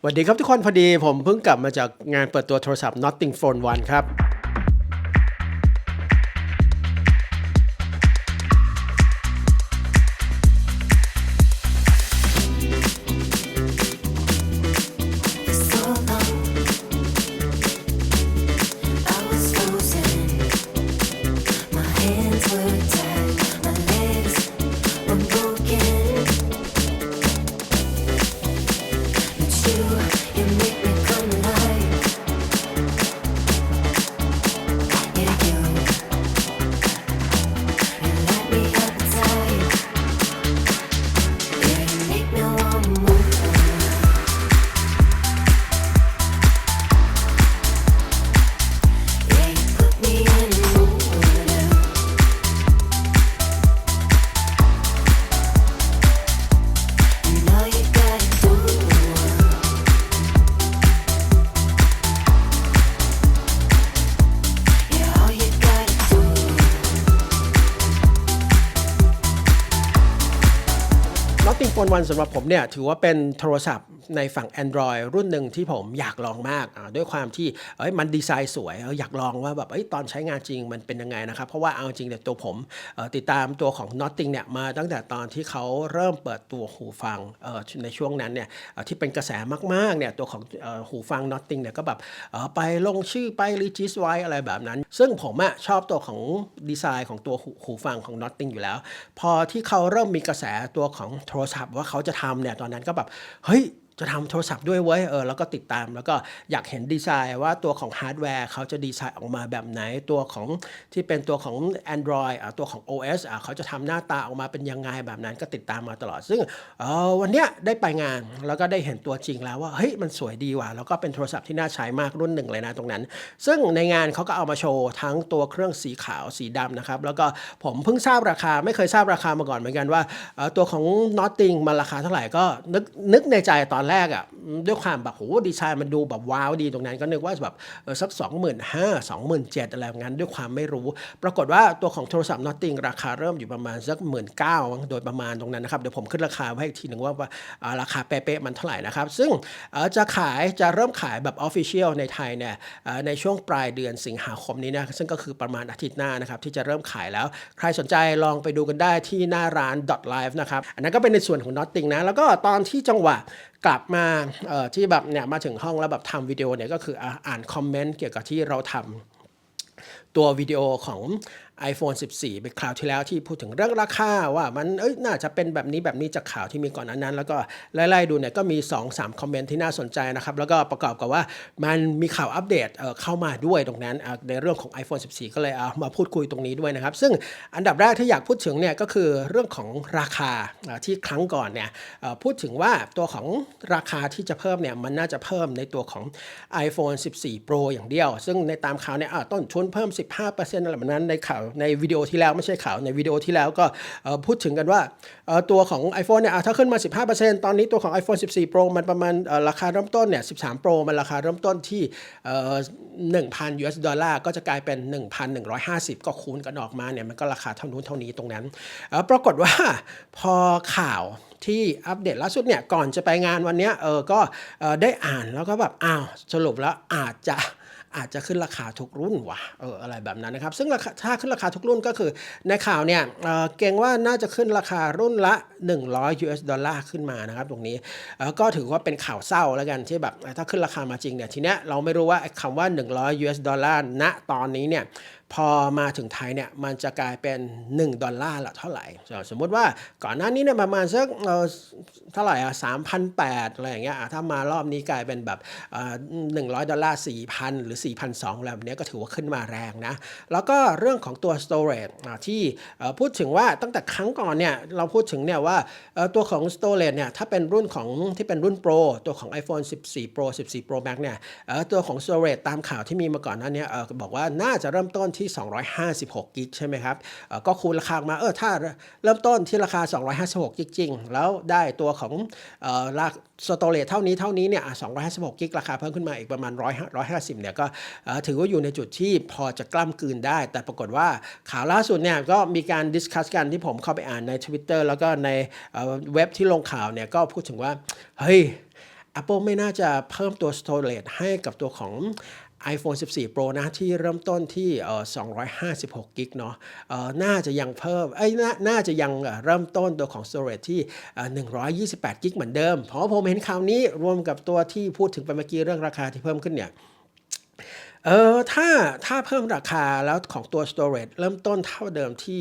สวัสดีครับทุกคนพอดีผมเพิ่งกลับมาจากงานเปิดตัวโทรศัพท์ Notting Phone 1 ครับ วันสำหรับผมเนี่ยถือว่าเป็นโทรศัพท์ ในฝั่ง Android รุ่นหนึ่งที่ผมอยากลองมาก ด้วยความที่เอ้ยมันดีไซน์สวยเอออยากลองว่าแบบเอ้ยตอนใช้งานจริงมันเป็นยังไงนะครับ เพราะว่าเอาจริงเนี่ยตัวผมติดตามตัวของ Notting เนี่ยมาตั้งแต่ตอนที่เขาเริ่มเปิดตัวหูฟังในช่วงนั้นเนี่ยที่เป็นกระแสมากๆเนี่ยตัวของหูฟัง Notting เนี่ยก็แบบไปลงชื่อไปรีจิสไว้อะไรแบบนั้น ซึ่งผมอะชอบตัวของดีไซน์ของตัวหูหูฟังของ Notting อยู่แล้ว พอที่เขาเริ่มมีกระแสตัวของโทรศัพท์ว่าเขาจะทำเนี่ยตอนนั้นก็แบบเฮ้ยจะทำโทรศัพท์ด้วยเว้ยเออแล้วก็ติดตามแล้วก็อยากเห็นดีไซน์ว่าตัวของฮาร์ดแวร์เขาจะดีไซน์ออกมาแบบไหนตัวของที่เป็นตัวของ Android อะตัวของ OS อะเขาจะทำหน้าตาออกมาเป็นยังไงแบบนั้นก็ติดตามมาตลอด ซึ่งเออวันเนี้ยได้ไปงานแล้วก็ได้เห็นตัวจริงแล้วว่าเฮ้ยมันสวยดีว่ะแล้วก็เป็นโทรศัพท์ที่น่าใช้มากรุ่นหนึ่งเลยนะตรงนั้น ซึ่งในงานเขาก็เอามาโชว์ทั้งตัวเครื่องสีขาวสีดำนะครับแล้วก็ผมเพิ่งทราบราคาไม่เคยทราบราคามาก่อนเหมือนกันว่าตัวของ Notting มันราคาเท่าไหร่ก็นึกนึกในใจตอนแรกอะด้วยความแบบโหดีไซน์มันดูแบบว้าวดีตรงนั้นก็นึกว่าแบบเออสัก2 5 0 0 0 2 7 0 0 0อะไรแบบนั้นด้วยความไม่รู้ ปรากฏว่าตัวของโทรศัพท์ Notting ราคาเริ่มอยู่ประมาณสัก1 9 0 0 0โดยประมาณตรงนั้นนะครับ เดี๋ยวผมขึ้นราคาไว้อีกทีหนึ่งว่าาอ่าราคาเป๊ะๆมันเท่าไหร่นะครับ ซึ่งจะขายจะเริ่มขายแบบ Official ในไทยเนี่ยในช่วงปลายเดือนสิงหาคมนี้นะซึ่งก็คือประมาณอาทิตย์หน้านะครับที่จะเริ่มขายแล้ว ใครสนใจลองไปดูกันได้ที่หน้าร้าน .live นะครับอันนั้นก็เป็นในส่วนของ Notting นะแล้วก็ตอนที่จังหวะ กลับมาที่แบบเนี่ยมาถึงห้องแล้วแบบทำวิดีโอเนี่ยก็คืออ่านคอมเมนต์เกี่ยวกับที่เราทำตัววิดีโอของ iPhone 14 เป็นคราวที่แล้วที่พูดถึงเรื่องราคาว่ามันเอ้ยน่าจะเป็นแบบนี้แบบนี้จากข่าวที่มีก่อนอันนั้น แล้วก็ไล่ๆดูเนี่ยก็มี 2-3 คอมเมนต์ที่น่าสนใจนะครับ แล้วก็ประกอบกับว่ามันมีข่าวอัปเดตเเข้ามาด้วยตรงนั้นในเรื่องของ iPhone 14 ก็เลยเอามาพูดคุยตรงนี้ด้วยนะครับ ซึ่งอันดับแรกที่อยากพูดถึงเนี่ยก็คือเรื่องของราคาที่ครั้งก่อนเนี่ยพูดถึงว่าตัวของราคาที่จะเพิ่มเนี่ยมันน่าจะเพิ่มในตัวของ iPhone 14 Pro อย่างเดียว ซึ่งในตามข่าวเนี่ยต้นทุนเพิ่ม 15%อะไรแบบนั้นในข่าวในวิดีโอที่แล้วไม่ใช่ข่าวในวิดีโอที่แล้วก็พูดถึงกันว่าตัวของ iPhone เนี่ยถ้าขึ้นมา 15%ตอนนี้ตัวของ iPhone 14 Pro มันประมาณราคาเริ่มต้นเนี่ย 13 Pro มันราคาเริ่มต้นที่เอ่อ1,000 US ดอลลาร์ก็จะกลายเป็น 1,150 ก็คูณกันออกมาเนี่ยมันก็ราคาเท่านู้นเท่านี้ตรงนั้น ปรากฏว่าพอข่าวที่อัปเดตล่าสุดเนี่ยก่อนจะไปงานวันนี้เออก็ได้อ่านแล้วก็แบบอ้าวสรุปแล้วอาจจะ อาจจะขึ้นราคาทุกรุ่นว่ะเอออะไรแบบนั้นนะครับ ซึ่งราคาถ้าขึ้นราคาทุกรุ่นก็คือในข่าวเนี่ยเออเกรงว่าน่าจะขึ้นราคารุ่นละ 100 US ดอลลาร์ขึ้นมานะครับตรงนี้เออก็ถือว่าเป็นข่าวเศร้าแล้วกันที่แบบถ้าขึ้นราคามาจริงเนี่ยทีเนี้ยเราไม่รู้ว่าคำว่า 100 US ดอลลาร์ณตอนนี้เนี่ย พอมาถึงไทยเนี่ยมันจะกลายเป็น 1 ดอลลาร์ละเท่าไหร่ สมมติว่าก่อนหน้านี้เนี่ยประมาณสักเท่าไหร่อะสามพันแปดอะไรอย่างเงี้ยถ้ามารอบนี้กลายเป็นแบบหนึ่งร้อยดอลลาร์สี่พันหรือ4 2 0 0อะไรแบบเนี้ยก็ถือว่าขึ้นมาแรงนะ แล้วก็เรื่องของตัว storage อะที่พูดถึงว่าตั้งแต่ครั้งก่อนเนี่ยเราพูดถึงเนี่ยว่าตัวของ storage เนี่ยถ้าเป็นรุ่นของที่เป็นรุ่น Pro ตัวของ iPhone 14 Pro 14 Pro Max เนี่ยเอ่อตัวของ storage ตามข่าวที่มีมาก่อนหน้าเนี้ยบอกว่าน่าจะเริ่มต้นที่ 256 กิกใช่ไหมครับก็คูณราคามาเออถ้าเริ่มต้นที่ราคา 256 กิกจริง แล้วได้ตัวของออราสโตรเลตเท่านี้เท่านี้เนี่ย256 กิกราคาเพิ่มขึ้นมาอีกประมาณ100 150 เนี่ยก็ถือว่าอยู่ในจุดที่พอจะกล้ำกลืนได้ แต่ปรากฏว่าข่าวล่าสุดเนี่ยก็มีการดิสคัสกันที่ผมเข้าไปอ่านใน Twitter แล้วก็ในเอ่อเว็บที่ลงข่าวเนี่ยก็พูดถึงว่า เฮ้ย Apple ไม่น่าจะเพิ่มตัว storage ให้กับตัวของ iPhone 14 Pro นะที่เริ่มต้นที่ 256 กิกเนาะน่าจะยังเพิ่มเอ้ยนาน่าจะยังเริ่มต้นตัวของ storage ที่ 128 กิกเหมือนเดิม เพราะว่าผมเห็นข่าวนี้รวมกับตัวที่พูดถึงไปเมื่อกี้เรื่องราคาที่เพิ่มขึ้นเนี่ย เออถ้าถ้าเพิ่มราคาแล้วของตัว storage เริ่มต้นเท่าเดิมที่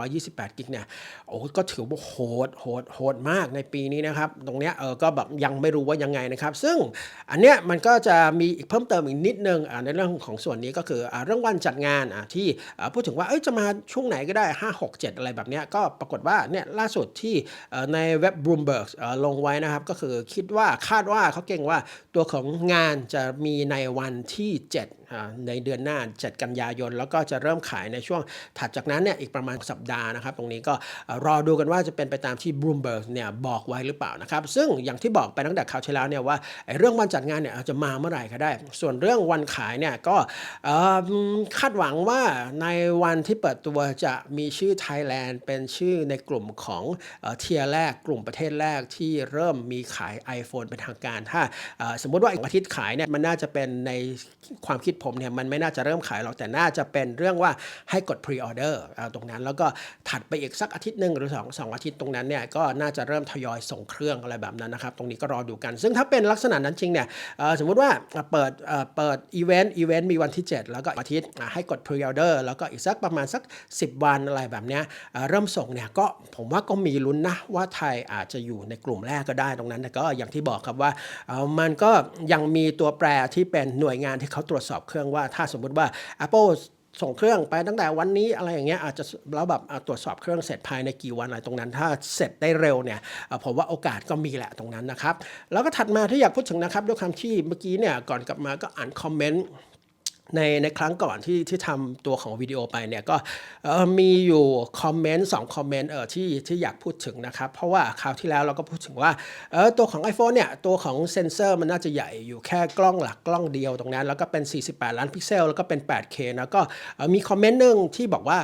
128 กิกเนี่ยโอ้ก็ถือว่าโหดโหดโหดมากในปีนี้นะครับ ตรงเนี้ยเออก็แบบยังไม่รู้ว่ายังไงนะครับ ซึ่งอันเนี้ยมันก็จะมีอีกเพิ่มเติมอีกนิดนึงในเรื่องของส่วนนี้ก็คืออเรื่องวันจัดงานอ่าที่พูดถึงว่าเอ้ยจะมาช่วงไหนก็ได้ 5 6 7 อะไรแบบเนี้ยก็ปรากฏว่าเนี่ยล่าสุดที่ในเว็บ Bloomberg ลงไว้นะครับ ก็คือคิดว่าคาดว่าเขาเก่งว่าตัวของงานจะมีในวันที่ 7ในเดือนหน้า 7 กันยายน แล้วก็จะเริ่มขายในช่วงถัดจากนั้นเนี่ยอีกประมาณสัปดาห์นะครับ ตรงนี้ก็รอดูกันว่าจะเป็นไปตามที่ Bloomberg เนี่ยบอกไว้หรือเปล่านะครับ ซึ่งอย่างที่บอกไปตั้งแต่คราวที่แล้วเนี่ยว่าเรื่องวันจัดงานเนี่ยจะมาเมื่อไหร่ก็ได้ ส่วนเรื่องวันขายเนี่ยก็คาดหวังว่าในวันที่เปิดตัวจะมีชื่อไทยแลนด์เป็นชื่อในกลุ่มของเทียแรกกลุ่มประเทศแรกที่เริ่มมีขาย iPhone เป็นทางการ ถ้าสมมติว่าอีกอาทิตย์ขายเนี่ยมันน่าจะเป็นในความคิดผมเนี่ยมันไม่น่าจะเริ่มขายหรอกแต่น่าจะเป็นเรื่องว่าให้กด pre order เอาตรงนั้น แล้วก็ถัดไปอีกสักอาทิตย์หนึ่งหรือสองสองอาทิตย์ตรงนั้นเนี่ยก็น่าจะเริ่มทยอยส่งเครื่องอะไรแบบนั้นนะครับ ตรงนี้ก็รอดูกัน ซึ่งถ้าเป็นลักษณะนั้นจริงเนี่ยสมมุติว่าเปิดเปิดอีเวนต์อีเวนต์มีวันที่ 7 แล้วก็อาทิตย์ให้กด pre order แล้วก็อีกสักประมาณสัก 10 วันอะไรแบบเนี้ยเเริ่มส่งเนี่ยก็ผมว่าก็มีลุ้นนะว่าไทยอาจจะอยู่ในกลุ่มแรกก็ได้ตรงนั้นแต่ก็อย่างที่บอกครับว่ามันก็ยังมีตัวแปรที่เป็นหน่วยงานที่เขาตรวจสอบเครื่องว่าถ้าสมมุติว่า Apple ส่งเครื่องไปตั้งแต่วันนี้อะไรอย่างเงี้ยอาจจะแล้วแบบอะตรวจสอบเครื่องเสร็จภายในกี่วันอะไรตรงนั้น ถ้าเสร็จได้เร็วเนี่ยผมว่าโอกาสก็มีแหละตรงนั้นนะครับ แล้วก็ถัดมาที่อยากพูดถึงนะครับด้วยคำที่เมื่อกี้เนี่ยก่อนกลับมาก็อ่านคอมเมนต์ ในในครั้งก่อนที่ที่ทำตัวของวิดีโอไปเนี่ยก็มีอยู่คอมเมนต์สองคอมเมนต์เออที่ที่อยากพูดถึงนะครับ เพราะว่าคราวที่แล้วเราก็พูดถึงว่าเออตัวของ iPhone เนี่ย ตัวของเซนเซอร์มันน่าจะใหญ่อยู่แค่กล้องหลักกล้องเดียวตรงนั้น แล้วก็เป็น 48 ล้านพิกเซล แล้วก็เป็น 8K แล้วก็มีคอมเมนต์หนึ่งที่บอกว่า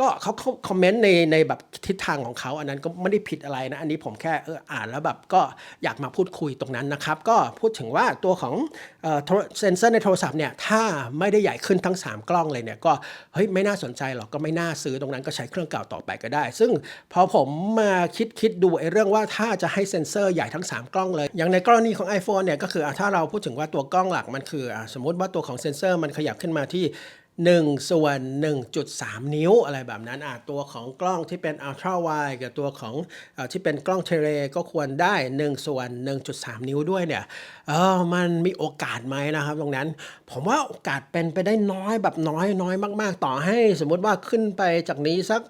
ก็เขาคอมเมนต์ในในแบบทิศทางของเขาอันนั้นก็ไม่ได้ผิดอะไรนะ อันนี้ผมแค่เอออ่านแล้วแบบก็อยากมาพูดคุยตรงนั้นนะครับ ก็พูดถึงว่าตัวของเออเซนเซอร์ในโทรศัพท์เนี่ยถ้าไม่ได้ใหญ่ขึ้นทั้ง 3 กล้องเลยเนี่ยก็เฮ้ยไม่น่าสนใจหรอกก็ไม่น่าซื้อตรงนั้นก็ใช้เครื่องเก่าต่อไปก็ได้ ซึ่งพอผมมาคิดคิดดูไอ้เรื่องว่าถ้าจะให้เซ็นเซอร์ใหญ่ทั้ง 3 กล้องเลย อย่างในกรณีของ iPhone เนี่ยก็คืออถ้าเราพูดถึงว่าตัวกล้องหลักมันคืออสมมติว่าตัวของเซ็นเซอร์มันขยับขึ้นมาที่ 1 ส่วน 1.3 นิ้วอะไรแบบนั้นอะตัวของกล้องที่เป็น ultra wide กับตัวของอที่เป็นกล้องเทเลก็ควรได้ 1 ส่วน 1.3 นิ้วด้วยเนี่ยเออมันมีโอกาสไหมนะครับตรงนั้น ผมว่าโอกาสเป็นไปได้น้อยแบบน้อยน้อยมาก ๆ ต่อให้สมมติว่าขึ้นไปจากนี้สัก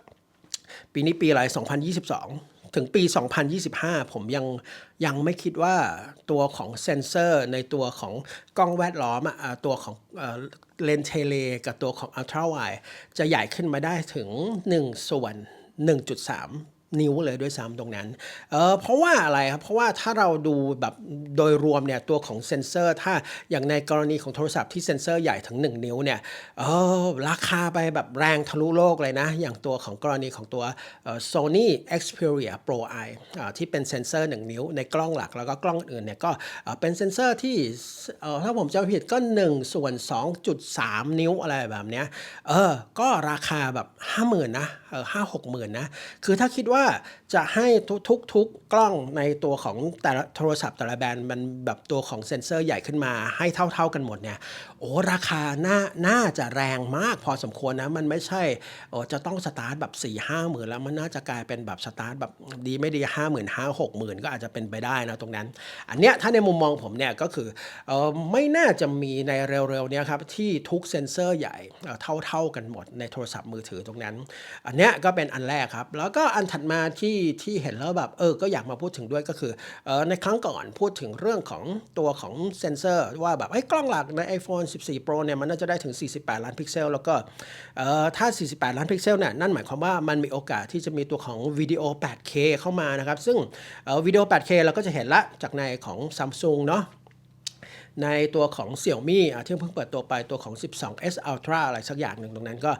ปีนี้ปีอะไร 2022 ถึงปี 2025 ผมยังยังไม่คิดว่าตัวของเซนเซอร์ในตัวของกล้องแวดล้อมอะตัวของเลนเทเลกับตัวของอัลตร้าไวจะใหญ่ขึ้นมาได้ถึง 1 ส่วน 1.3 นิ้วเลยด้วยซ้ำตรงนั้นเออเพราะว่าอะไรครับ เพราะว่าถ้าเราดูแบบโดยรวมเนี่ยตัวของเซนเซอร์ ถ้าอย่างในกรณีของโทรศัพท์ที่เซนเซอร์ใหญ่ถึง 1 นิ้วเนี่ยเออราคาไปแบบแรงทะลุโลกเลยนะ อย่างตัวของกรณีของตัวออ Sony Xperia Pro I อ่าที่เป็นเซนเซอร์ 1 นิ้วในกล้องหลักแล้วก็กล้องอื่นเนี่ยก็เอ่อเป็นเซนเซอร์ที่เออถ้าผมจำผิดก็ 1 ส่วน 2.3 นิ้วอะไรแบบเนี้ยเออก็ราคาแบบ 50,000นะเออห้าหกหมื่นนะคือถ้าคิดว่าจะให้ทุกทุกกกล้องในตัวของแต่ละโทรศัพท์แต่ละแบรนด์มันแบบตัวของเซ็นเซอร์ใหญ่ขึ้นมาให้เท่า ๆกันหมดเนี่ยโอ้ราคาน่าน่าจะแรงมากพอสมควรนะ มันไม่ใช่โอ้จะต้องสตาร์ทแบบ4ี่ห้าหมื่นแล้วมันน่าจะกลายเป็นแบบสตาร์ทแบบดีไม่ดีห้าหมื่นห้าหกหมื่นก็อาจจะเป็นไปได้นะตรงนั้น อันเนี้ยถ้าในมุมมองผมเนี่ยก็คือเออไม่น่าจะมีในเร็วๆเนี้ยครับที่ทุกเซ็นเซอร์ใหญ่เอ่อเท่าๆกันหมดในโทรศัพท์มือถือตรงนั้น อันเนี้ยก็เป็นอันแรกครับ แล้วก็อันถัดมาที่ที่เห็นแล้วแบบเออก็อยากมาพูดถึงด้วยก็คือเออในครั้งก่อนพูดถึงเรื่องของตัวของเซนเซอร์ว่าแบบไอ้กล้องหลักใน iPhone 14 Pro เนี่ยมันน่าจะได้ถึง 48 ล้านพิกเซล แล้วก็เออถ้า 48 ล้านพิกเซลเนี่ยนั่นหมายความว่ามันมีโอกาสที่จะมีตัวของวิดีโอ 8K เข้ามานะครับ ซึ่งออวิดีโอ 8K เราก็จะเห็นละจากในของ Samsung เนาะ ในตัวของ Xiaomi อะที่เพิ่งเปิดตัวไปตัวของ 12s Ultra อะไรสักอย่างหนึ่งตรงนั้นก็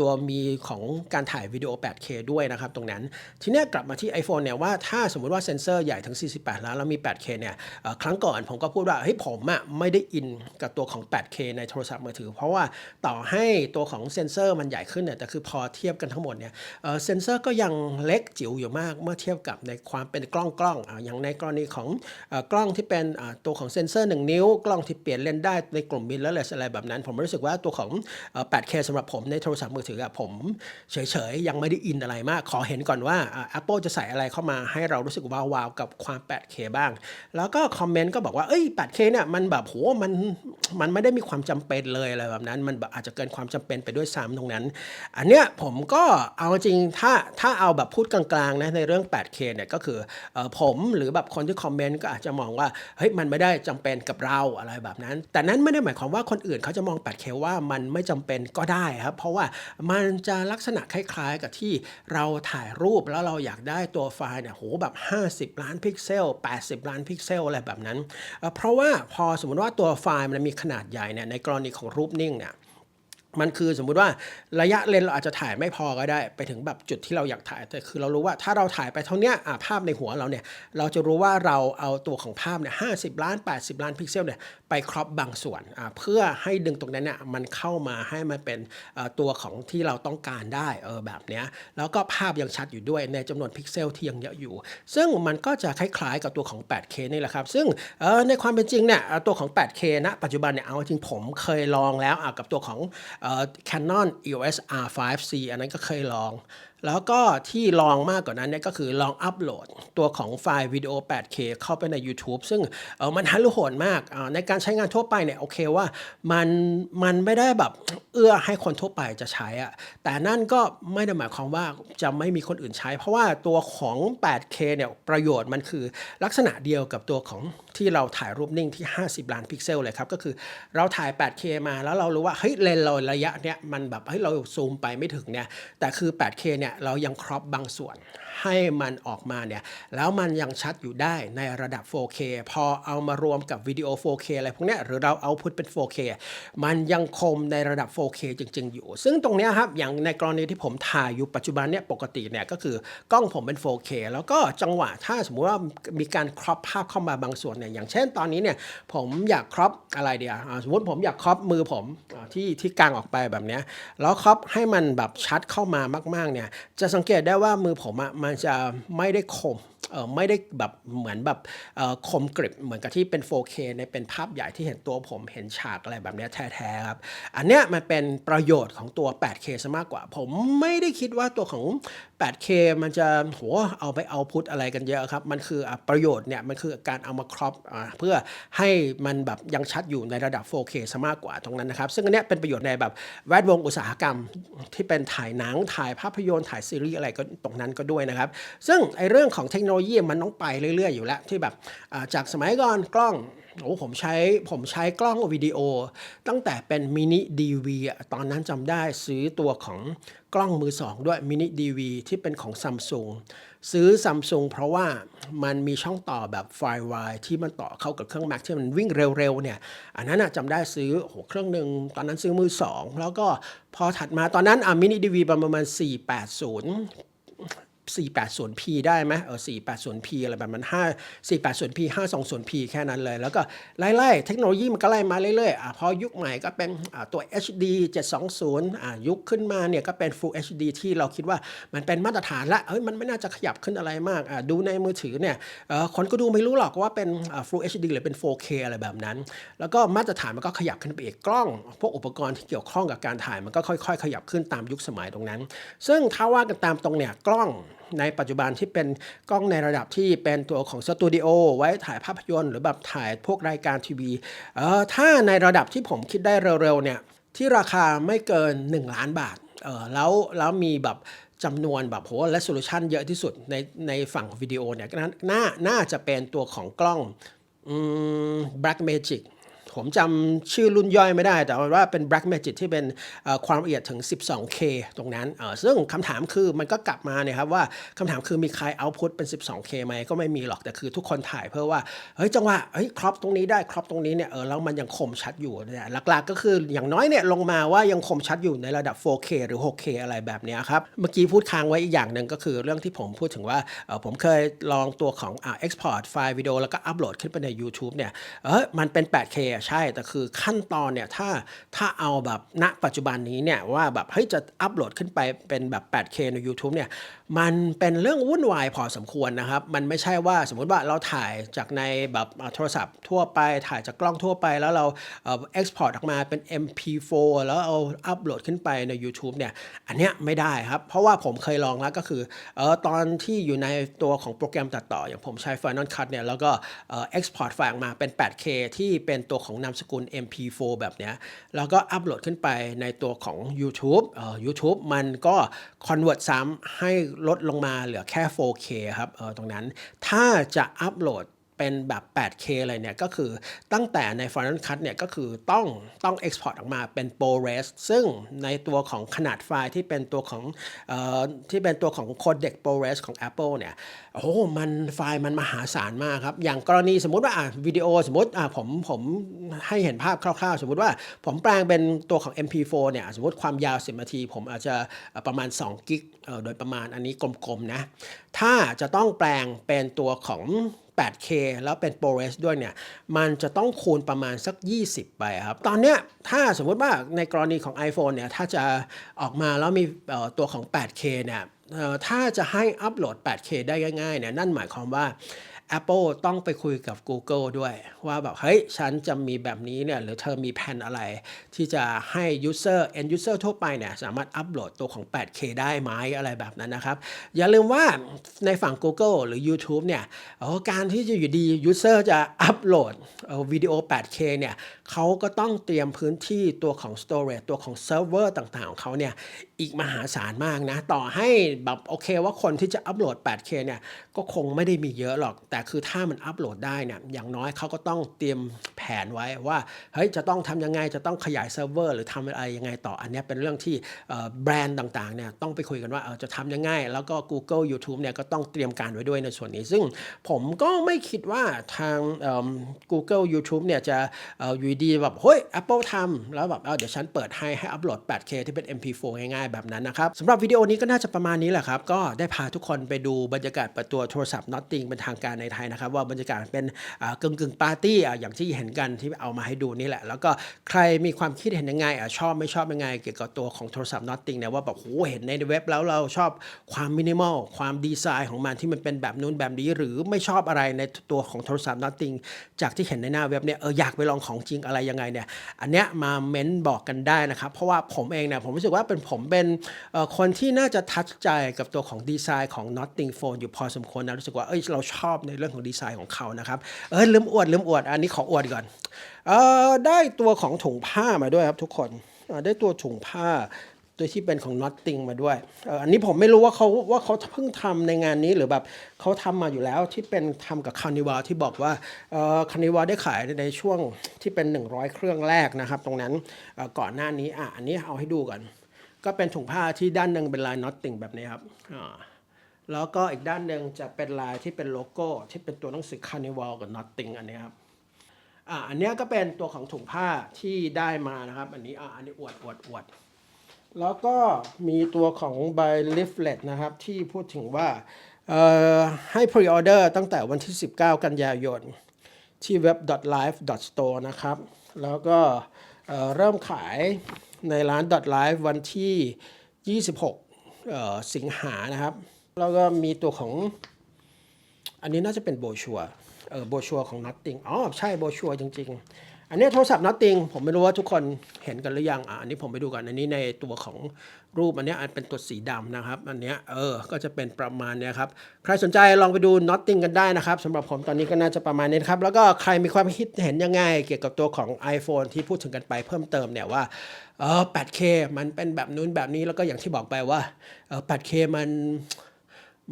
ตัวมีของการถ่ายวิดีโอ 8K ด้วยนะครับตรงนั้น ทีนี้กลับมาที่ iPhone เนี่ยว่าถ้าสมมุติว่าเซนเซอร์ใหญ่ถึง48 ล้านแล้วมี 8K เนี่ยครั้งก่อนผมก็พูดว่าเฮ้ยผมอะไม่ได้อินกับตัวของ 8K ในโทรศัพท์มือถือ เพราะว่าต่อให้ตัวของเซนเซอร์มันใหญ่ขึ้นเนี่ยแต่คือพอเทียบกันทั้งหมดเนี่ยเซนเซอร์ก็ยังเล็กจิ๋วอยู่มาก เมื่อเทียบกับในความเป็นกล้องกล้องอย่างในกรณีของเอ่อกล้องที่เป็นตัวของเซนเซอร์ 1 นิ้วกล้องที่เปลี่ยนเลนได้ในกลุ่มมิเรอร์เลสอะไรแบบนั้น ผมรู้สึกว่าตัวของ 8K สำหรับผมในโทรศัพท์มือถืออะผมเฉยๆ ยังไม่ได้อินอะไรมาก ขอเห็นก่อนว่าอ่า Apple จะใส่อะไรเข้ามาให้เรารู้สึกว้าวๆกับความ 8K บ้าง แล้วก็คอมเมนต์ก็บอกว่าเอ้ย 8K เนี่ยมันแบบโหมันมันไม่ได้มีความจำเป็นเลยอะไรแบบนั้น มันอาจจะเกินความจำเป็นไปด้วยซ้ำตรงนั้น อันเนี้ยผมก็เอาจริงถ้าถ้าเอาแบบพูดกลางๆนะในเรื่อง 8K เนี่ยก็คือออผมหรือแบบคนที่คอมเมนต์ก็อาจจะมองว่าเฮ้ยมันไม่ได้จำเป็นกับเราอะไรแบบนั้น แต่นั้นไม่ได้หมายความว่าคนอื่นเขาจะมอง 8K ว่ามันไม่จำเป็นก็ได้ครับ เพราะว่ามันจะลักษณะคล้าย ๆ กับที่เราถ่ายรูปแล้วเราอยากได้ตัวไฟล์เนี่ยโหแบบ 50 ล้านพิกเซล 80 ล้านพิกเซลอะไรแบบนั้น เพราะว่าพอสมมติว่าตัวไฟล์มันมีขนาดใหญ่เนี่ยในกรณีของรูปนิ่งเนี่ย มันคือสมมุติว่าระยะเลนเราอาจจะถ่ายไม่พอก็ได้ ไปถึงแบบจุดที่เราอยากถ่าย แต่คือเรารู้ว่าถ้าเราถ่ายไปเท่านี้ภาพในหัวเราเนี่ย เราจะรู้ว่าเราเอาตัวของภาพเนี่ยห้ล้าน 80 ล้านพิกเซลเนี่ยไปครอปบางส่วนเพื่อให้ดึงตรงนั้นเนี่ยมันเข้ามาให้มันเป็นตัวของที่เราต้องการได้เออแบบเนี้ยแล้วก็ภาพยังชัดอยู่ด้วยในจำนวนพิกเซลที่ยังเยอะอยู่ ซึ่งมันก็จะคล้ายๆกับตัวของ 8K นี่แหละครับซึ่งในความเป็นจริงเนี่ยตัวของ 8K ณปัจจุบันเนี่ยเอาจริงผมเคยลองแล้วกับตัวของ Canon EOS R5C อันนั้นก็เคยลอง แล้วก็ที่ลองมากกว่านั้นเนี่ยก็คือลองอัปโหลดตัวของไฟล์วิดีโอ 8K เข้าไปใน YouTube ซึ่งเออมันฮัลโหนมากอ่าในการใช้งานทั่วไปเนี่ยโอเคว่ามันมันไม่ได้แบบเอื้อให้คนทั่วไปจะใช้อะแต่นั่นก็ไม่ได้หมายความว่าจะไม่มีคนอื่นใช้ เพราะว่าตัวของ 8K เนี่ยประโยชน์มันคือลักษณะเดียวกับตัวของที่เราถ่ายรูปนิ่งที่ 50 ล้านพิกเซลเลยครับ ก็คือเราถ่าย 8K มาแล้วเรารู้ว่าเฮ้ยเลนเราระยะเนี้ยมันแบบเฮ้ยเราซูมไปไม่ถึงเนี่ยแต่คือ 8K เนี่ยเรายังครอปบางส่วนให้มันออกมาเนี่ยแล้วมันยังชัดอยู่ได้ในระดับ 4K พอเอามารวมกับวิดีโอ 4K อะไรพวกนี้หรือเราเอาพุทเป็น 4K มันยังคมในระดับ 4K จริง ๆ อยู่ ซึ่งตรงนี้ครับอย่างในกรณีที่ผมถ่ายอยู่ปัจจุบันเนี่ยปกติเนี่ยก็คือกล้องผมเป็น 4K แล้วก็จังหวะถ้าสมมุติว่ามีการครอปภาพเข้ามาบางส่วนเนี่ยอย่างเช่นตอนนี้เนี่ยผมอยากครอปอะไรเดียวสมมติผมอยากครอปมือผมที่ที่กางออกไปแบบนี้แล้วครอปให้มันแบบชัดเข้ามามากๆเนี่ยจะสังเกตได้ว่ามือผมอะมันจะไม่ได้คม ไม่ได้แบบเหมือนแบบคมกริบเหมือนกับที่เป็น 4K ในเป็นภาพใหญ่ที่เห็นตัวผมเห็นฉากอะไรแบบนี้แท้ๆครับ อันเนี้ยมันเป็นประโยชน์ของตัว 8K ซะมากกว่า ผมไม่ได้คิดว่าตัวของ 8K มันจะโหเอาไปเอาพุทอะไรกันเยอะครับ มันคืออประโยชน์เนี่ยมันคือการเอามาครอปอ่าเพื่อให้มันแบบยังชัดอยู่ในระดับ 4K ซะมากกว่าตรงนั้นนะครับ ซึ่งอันเนี้ยเป็นประโยชน์ในแบบแวดวงอุตสาหกรรมที่เป็นถ่ายหนังถ่ายภาพยนตร์ถ่ายซีรีส์อะไรก็ตรงนั้นก็ด้วยนะครับ ซึ่งไอเรื่องของเทคโนโลยีมันต้องไปเรื่อย ๆ อยู่แล้ว ที่แบบจากสมัยก่อนกล้องโอ้ผมใช้ผมใช้กล้องวิดีโอ ตั้งแต่เป็นมินิดีวีตอนนั้นจำได้ซื้อตัวของกล้องมือสองด้วยมินิดีวีที่เป็นของซัมซุงซื้อซัมซุงเพราะว่ามันมีช่องต่อแบบไฟล์วที่มันต่อเข้ากับเครื่อง Mac ที่มันวิ่งเร็วๆเนี่ยอันนั้นจำได้ซื้อโหเครื่องหนึ่งตอนนั้นซื้อมือสองแล้วก็พอถัดมาตอนนั้นอะมินิดีวีประมาณ 480 480p ได้ไหมเออ 480p อะไรแบบนั้น5 480p 520p แค่นั้นเลย แล้วก็ไล่ๆเทคโนโลยีมันก็ไล่มาเรื่อยๆอะพอยุคใหม่ก็เป็นอ่าตัว HD 720อะยุคขึ้นมาเนี่ยก็เป็น Full HD ที่เราคิดว่ามันเป็นมาตรฐานละเอ้ยมันไม่น่าจะขยับขึ้นอะไรมากอะดูในมือถือเนี่ยเออคนก็ดูไม่รู้หรอกว่าเป็นอ่า Full HD หรือเป็น 4K อะไรแบบนั้น แล้วก็มาตรฐานมันก็ขยับขึ้นไปอีกกล้อง พวกอุปกรณ์ที่เกี่ยวข้องกับการถ่ายมันก็ค่อย ๆ ขยับขึ้นตามยุคสมัยตรงนั้น ซึ่งถ้าว่ากันตามตรงเนี่ยกล้อง ในปัจจุบันที่เป็นกล้องในระดับที่เป็นตัวของสตูดิโอไว้ถ่ายภาพยนตร์หรือแบบถ่ายพวกรายการทีวีเออถ้าในระดับที่ผมคิดได้เร็วๆเนี่ยที่ราคาไม่เกิน 1 ล้านบาทเออแล้วแล้วมีแบบจำนวนแบบโห resolution เยอะที่สุดในในฝั่งวิดีโอเนี่ยน่าน่าน่าจะเป็นตัวของกล้องอืม Black Magic ผมจำชื่อรุ่นย่อยไม่ได้ แต่ว่าเป็น Black Magic ที่เป็นความละเอียดถึง 12K ตรงนั้น ซึ่งคำถามคือมันก็กลับมาเนี่ยครับว่าคำถามคือมีใครเอาพุทเป็น 12K ไหมก็ไม่มีหรอก แต่คือทุกคนถ่ายเพื่อว่า เฮ้ยจังหวะเฮ้ยครอปตรงนี้ได้ครอปตรงนี้เนี่ยเออแล้วมันยังคมชัดอยู่เนี่ยหลักๆ ก็คืออย่างน้อยเนี่ยลงมาว่ายังคมชัดอยู่ในระดับ 4K หรือ 6K อะไรแบบนี้ครับ เมื่อกี้พูดค้างไว้อีกอย่างหนึ่งก็คือเรื่องที่ผมพูดถึงว่าผมเคยลองตัวของอ่า export ไฟล์วิดีโอแล้วก็อัปโหลดขึ้นไปใน YouTube เนี่ยเออมันเป็น 8K ใช่แต่คือขั้นตอนเนี่ยถ้าถ้าเอาแบบณปัจจุบันนี้เนี่ยว่าแบบเฮ้ยจะอัปโหลดขึ้นไปเป็นแบบ 8K ใน YouTube เนี่ยมันเป็นเรื่องวุ่นวายพอสมควรนะครับ มันไม่ใช่ว่าสมมุติว่าเราถ่ายจากในแบบโทรศัพท์ทั่วไปถ่ายจากกล้องทั่วไป แล้วเราเอ่อ export ออกมาเป็น MP4 แล้วเอาอัปโหลดขึ้นไปใน YouTube เนี่ยอันเนี้ยไม่ได้ครับ เพราะว่าผมเคยลองแล้วก็คือเออตอนที่อยู่ในตัวของโปรแกรมตัดต่อ อย่างผมใช้ Final Cut เนี่ยแล้วก็เอ่อ export ไฟล์ออกมาเป็น 8K ที่เป็นตัวของนามสกุล MP4 แบบเนี้ยแล้วก็อัปโหลดขึ้นไปในตัวของ YouTube เอ่อ YouTube มันก็ convert ซ้ำให้ลดลงมาเหลือแค่ 4K ครับเออตรงนั้น ถ้าจะอัปโหลด เป็นแบบ 8K เลยเนี่ย ก็คือตั้งแต่ใน Final Cut เนี่ย ก็คือต้องต้อง Export ออกมาเป็น ProRes ซึ่งในตัวของขนาดไฟล์ที่เป็นตัวของออที่เป็นตัวของ Codec ProRes ของ Apple เนี่ย โอ้มันไฟล์มันมหาศาลมากครับ อย่างกรณีสมมุติว่าอะวิดีโอสมมติอะผมผมให้เห็นภาพคร่าวๆ สมมุติว่าผมแปลงเป็นตัวของ MP4 เนี่ย สมมติความยาว 10 นาที ผมอาจจะประมาณ2กิกโดยประมาณอันนี้กลมๆนะ ถ้าจะต้องแปลงเป็นตัวของ 8K แล้วเป็น ProRes ด้วยเนี่ย มันจะต้องคูณประมาณสัก 20 ไปครับ ตอนเนี้ยถ้าสมมุติว่าในกรณีของ iPhone เนี่ย ถ้าจะออกมาแล้วมีตัวของ 8K เนี่ยถ้าจะให้อัปโหลด 8K ได้ง่ายๆเนี่ยนั่นหมายความว่า Apple ต้องไปคุยกับ Google ด้วย ว่าแบบ เฮ้ย ฉันจะมีแบบนี้เนี่ย หรือเธอมีแผนอะไร ที่จะให้ user end user ทั่วไปเนี่ย สามารถอัปโหลดตัวของ 8K ได้ไหมอะไรแบบนั้นนะครับ อย่าลืมว่าในฝั่ง Google หรือ YouTube เนี่ยเอ่อการที่จะอยู่ดี user จะอัปโหลดวิดีโอ 8K เนี่ยเขาก็ต้องเตรียมพื้นที่ตัวของ storage ตัวของ server ต่างๆของเขาเนี่ยอีกมหาศาลมากนะ ต่อให้แบบโอเคว่าคนที่จะอัปโหลด 8K เนี่ย ก็คงไม่ได้มีเยอะหรอก แต่คือถ้ามันอัปโหลดได้เนี่ยอย่างน้อยเขาก็ต้องเตรียมแผนไว้ว่าเฮ้ยจะต้องทำยังไงจะต้องขยายเซิร์ฟเวอร์หรือทำอะไรยังไงต่ออันนี้เป็นเรื่องที่แบรนด์ต่างๆเนี่ยต้องไปคุยกันว่าจะทำยังไง แล้วก็ Google YouTube เนี่ยก็ต้องเตรียมการไว้ด้วยในส่วนนี้ ซึ่งผมก็ไม่คิดว่าทางเอิ่ม Google YouTube เนี่ยจะอยู่ดีแบบเฮ้ย Apple ทำแล้วแบบเเดี๋ยวฉันเปิดให้ให้อัปโหลด 8K ที่เป็น MP4 ง่ายๆแบบนั้นนะครับสำหรับวิดีโอนี้ก็น่าจะประมาณนี้แหละครับก็ได้พาทุกคนไปดูบรรยากาศเปิดตัวโทรศัพท์ Nothing เป็นทางการในไทยนะครับ ว่าบรรยากาศเป็นกึ่งกึ่งปาร์ตี้อย่างที่เห็นกันที่เอามาให้ดูนี่แหละ แล้วก็ใครมีความคิดเห็นยังไงอชอบไม่ชอบยังไง เกี่ยวกับตัวของโทรศัพท์ Nothing เนี่ยว่าแบบโหเห็นในเว็บแล้วเราชอบความมินิมอลความดีไซน์ของมันที่มันเป็นแบบนู้นแบบนี้ หรือไม่ชอบอะไรในตัวของโทรศัพท์ Nothing จากที่เห็นในหน้าเว็บเนี่ยเอออยากไปลองของจริงอะไรยังไงเนี่ยอันเนี้ยมาเม้นบอกกันได้นะครับ เพราะว่าผมเองเนี่ยผมรู้สึกว่าเป็นผมเป็นคนที่น่าจะทัชใจกับตัวของดีไซน์ของ Nothing Phone อยู่พอสมควรนะรู้สึกว่าเอ้ยเราชอบในเรื่องของดีไซน์ของเขานะครับเอ้ยลืมอวดลืมอวดอันนี้ขออวดก่อนเออได้ตัวของถุงผ้ามาด้วยครับทุกคนได้ตัวถุงผ้าโดยที่เป็นของ Notting มาด้วย อันนี้ผมไม่รู้ว่าเขาว่าเขาเพิ่งทำในงานนี้หรือแบบเขาทำมาอยู่แล้วที่เป็นทำกับคานิวาที่บอกว่าคานิวาได้ขายในช่วงที่เป็น 100 เครื่องแรกนะครับ ตรงนั้นก่อนหน้านี้อะอันนี้เอาให้ดูกัน ก็เป็นถุงผ้าที่ด้านหนึ่งเป็นลาย Notting แบบนี้ครับอ่า แล้วก็อีกด้านหนึ่งจะเป็นลายที่เป็นโลโก้ ที่เป็นตัวหนังสือคานิวากับ Notting อันนี้ครับอ่าอันนี้ก็เป็นตัวของถุงผ้าที่ได้มานะครับ อันนี้อ่าอันนี้อวดอวดอวดแล้วก็มีตัวของ by leaflet นะครับ ที่พูดถึงว่าเอ่อให้ pre-order ตั้งแต่วันที่ 19 กันยายน ที่เว็บ live store นะครับ แล้วก็เอ่อเริ่มขายในร้าน live วันที่ 26เอ่อสิงหานะครับ แล้วก็มีตัวของ อันนี้น่าจะเป็นโบชัวเออโบชัวของ Notting อ๋อใช่โบชัวจริง ๆ อันนี้โทรศัพท์ Notting ผมไม่รู้ว่าทุกคนเห็นกันหรือยังอะอันนี้ผมไปดูกันอันนี้ในตัวของรูปอันนี้อันเป็นตัวสีดำนะครับ อันเนี้ยเออก็จะเป็นประมาณเนี้ยครับ ใครสนใจลองไปดู Notting กันได้นะครับสำหรับผมตอนนี้ก็น่าจะประมาณนี้นครับ แล้วก็ใครมีความคิดเห็นยังไง เกี่ยวกับตัวของ iPhone ที่พูดถึงกันไปเพิ่มเติมเนี่ยว่าเออ 8K มันเป็นแบบนู้นแบบนี้แล้วก็อย่างที่บอกไปว่าเออ 8K มัน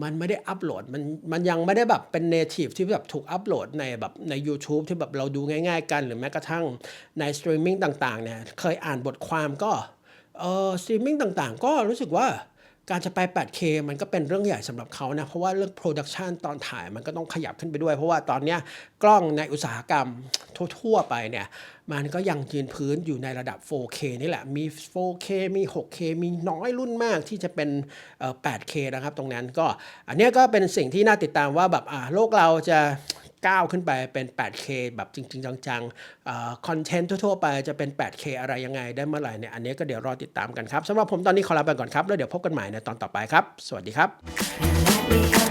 มันไม่ได้อัปโหลดมันมันยังไม่ได้แบบเป็น native ที่แบบถูกอัปโหลดในแบบใน YouTube ที่แบบเราดูง่าย ๆ กันหรือแม้กระทั่งในสตรีมมิ่งต่างๆเนี่ยเคยอ่านบทความก็เออสตรีมมิ่งต่างๆ ก็รู้สึกว่าการจะไป 8K มันก็เป็นเรื่องใหญ่สำหรับเขานะ เพราะว่าเรื่องโปรดักชันตอนถ่ายมันก็ต้องขยับขึ้นไปด้วย เพราะว่าตอนนี้กล้องในอุตสาหกรรมทั่วๆไปเนี่ย มันก็ยังยืนพื้นอยู่ในระดับ 4K นี่แหละ มี 4K มี 6K มีน้อยรุ่นมากที่จะเป็น 8K นะครับตรงนั้นก็อันนี้ก็เป็นสิ่งที่น่าติดตามว่าแบบอาโลกเราจะก้าวขึ้นไปเป็น 8K แบบจริง ๆ จังๆคอนเทนต์ทั่ว ๆ ไปจะเป็น 8K อะไรยังไงได้เมื่อไหร่เนี่ยอันนี้ก็เดี๋ยวรอติดตามกันครับสำหรับผมตอนนี้ขอลาไปก่อนครับ แล้วเดี๋ยวพบกันใหม่ในตอนต่อไปครับ สวัสดีครับ